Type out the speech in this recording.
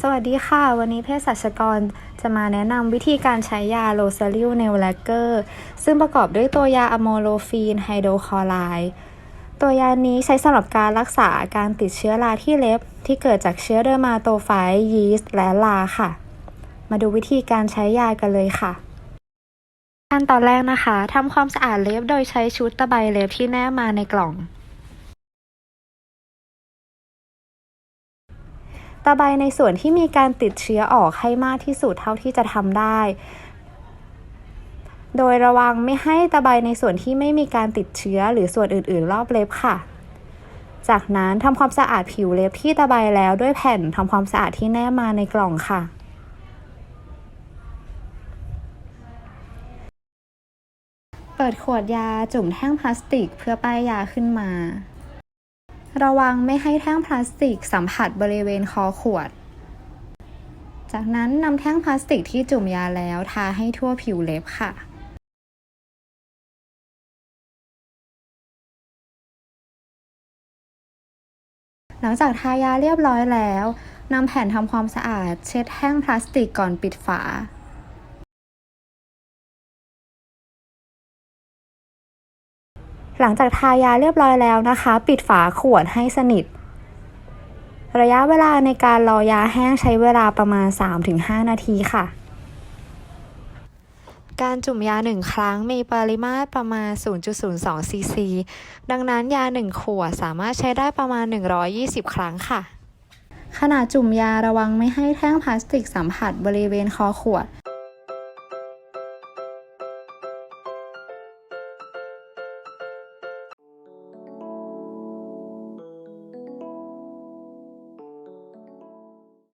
สวัสดีค่ะ วันนี้เภสัชกรจะมาแนะนำวิธีการใช้ยาโลซาริลเนลแลกเกอร์ซึ่งประกอบด้วยตัวยาอะโมโลฟีนไฮโดรคลอไรด์ตัวยานี้ใช้สำหรับการรักษาการติดเชื้อราที่เล็บ ที่เกิดจากเชื้อเดอร์มาโตไฟยีสต์และลาค่ะ มาดูวิธีการใช้ยากันเลยค่ะขั้นตอนแรกนะคะทำความสะอาดเล็บโดยใช้ชุดตะไบเล็บที่แนบมาในกล่อง ตะไบในส่วนที่มีการติดเชื้อออกให้มากที่สุดเท่าที่จะทำได้ โดยระวังไม่ให้ตะไบในส่วนที่ไม่มีการติดเชื้อหรือส่วนอื่น ๆ รอบเล็บค่ะ จากนั้นทำความสะอาดผิวเล็บที่ตะไบแล้วด้วยแผ่นทำความสะอาดที่แนบมาในกล่องค่ะเปิดขวดยาจุ่มแท่งพลาสติกเพื่อป้ายยาขึ้นมา ระวังไม่ให้แท่งพลาสติกสัมผัสบริเวณคอขวด จากนั้นนำแท่งพลาสติกที่จุ่มยาแล้วทาให้ทั่วผิวเล็บค่ะหลังจากทายาเรียบร้อยแล้วนำแผ่นทำความสะอาด เช็ดแท่งพลาสติกก่อนปิดฝา หลังจากทายาเรียบร้อยแล้วนะคะ ปิดฝาขวดให้สนิท ระยะเวลาในการรอยาแห้งใช้เวลาประมาณ 3-5 นาทีค่ะ การจุ่มยา 1 ครั้งมีปริมาตรประมาณ 0.02 ซีซี ดังนั้นยา 1 ขวดสามารถใช้ได้ประมาณ 120 ครั้งค่ะ ขณะจุ่มยาระวังไม่ให้แท่งพลาสติกสัมผัสบริเวณคอขวด